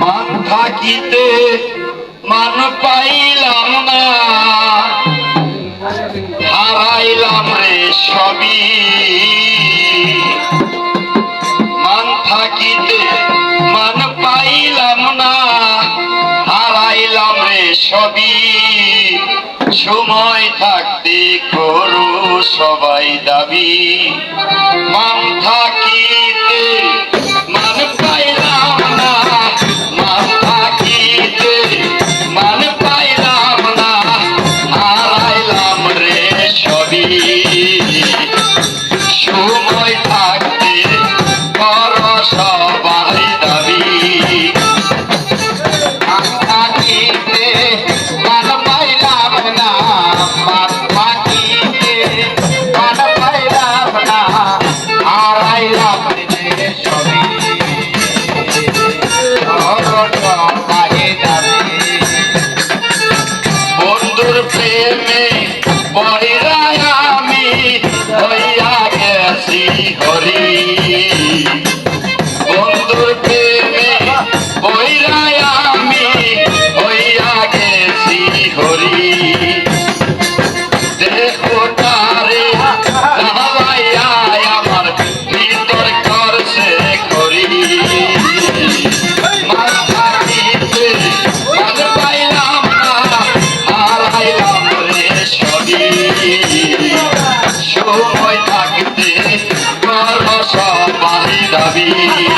মান থাকিতে মান পাইলাম না। হারাইলাম রে সবই। মান থাকিতে মান পাইলাম না। হারাইলাম রে সবই। সময় থাকতে করো সবাই দাবি। মান থাকিতে Ha ha ha!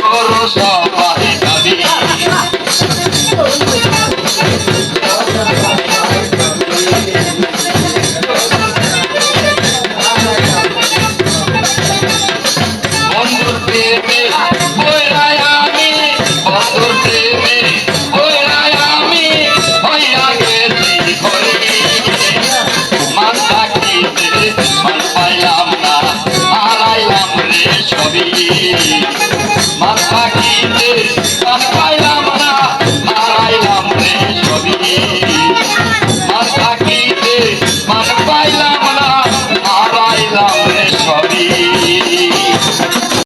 করো সবাই Thank.